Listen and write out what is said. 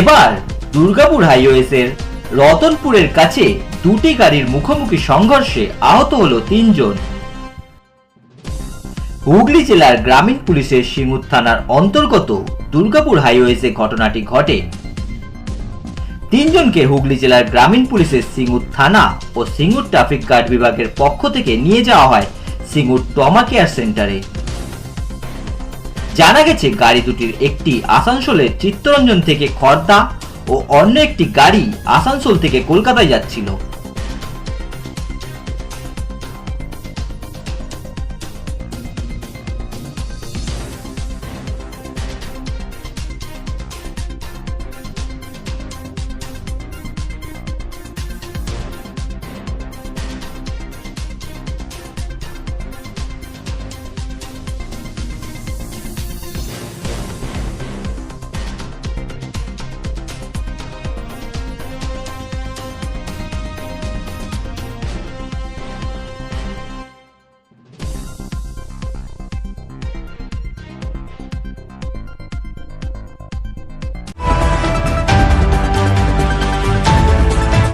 এবার দুর্গাপুর হাইওয়েসের রতনপুরের কাছে দুটি গাড়ির মুখোমুখি সংঘর্ষে আহত হলো তিনজন। হুগলি জেলার গ্রামীণ পুলিশের সিঙ্গুর থানার অন্তর্গত দুর্গাপুর হাইওয়েসে ঘটনাটি ঘটে। তিনজনকে হুগলি জেলার গ্রামীণ পুলিশের সিঙ্গুর থানা ও সিঙ্গুর ট্রাফিক গার্ড বিভাগের পক্ষ থেকে নিয়ে যাওয়া হয় সিঙ্গুর টমা কেয়ার সেন্টারে। জানা গেছে গাড়ি দুটির একটি আসানসোলের চিত্তরঞ্জন থেকে খর্দা ও অন্য একটি গাড়ি আসানসোল থেকে কলকাতায় যাচ্ছিল।